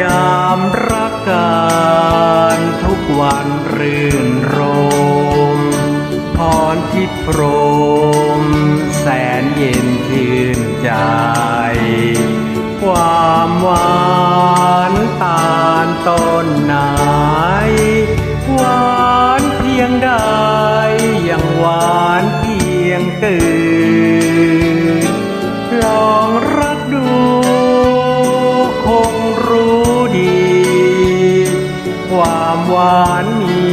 ยามรักกันทุกวันรื่นรมพรที่พรมแสนเย็นชื่นใจ ความหวานตาลต้นนา ความหวานมี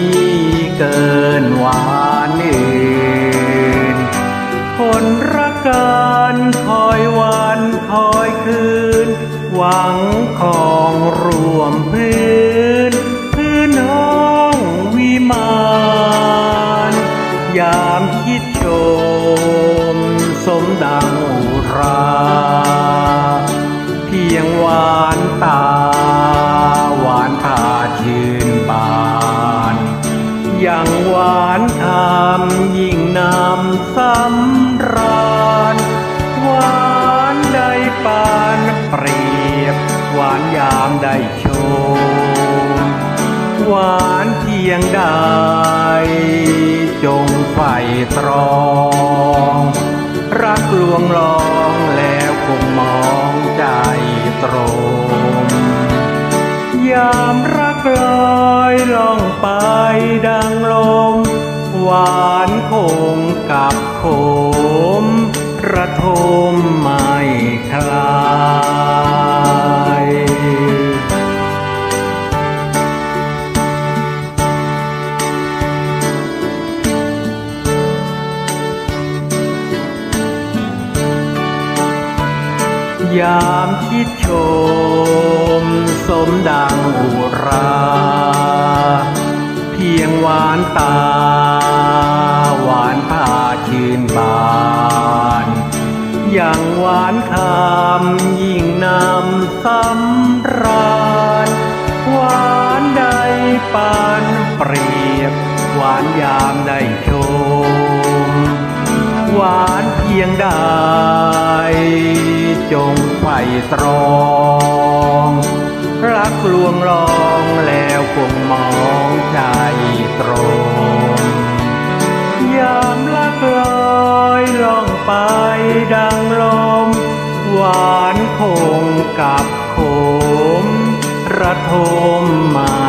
เกินหวานอื่นคนรักกันคอยวันคอยคืน หวังของรวมพื้น พื้นห้องวิมานยามคิดชม สมดังอุราำราญหวานได้ปานเปรียบ หวานยามได้ชม หวานเพียงใดจงไฟตรอง รักลวงลองแล้วคงมองใจตรงยามรักลอยล่องไปดังลม หวานคงกับ ขมระทมไม่คลายยามคิดชม สมดังอุรา เพียงหวานตา หวานพา ชื่นบานอย่างหวานคำยิ่งนำสำราญหวานใดปานเปรียบ หวานยามได้ชม หวานเพียงใดจงไฟตรอง กับขมระทมมา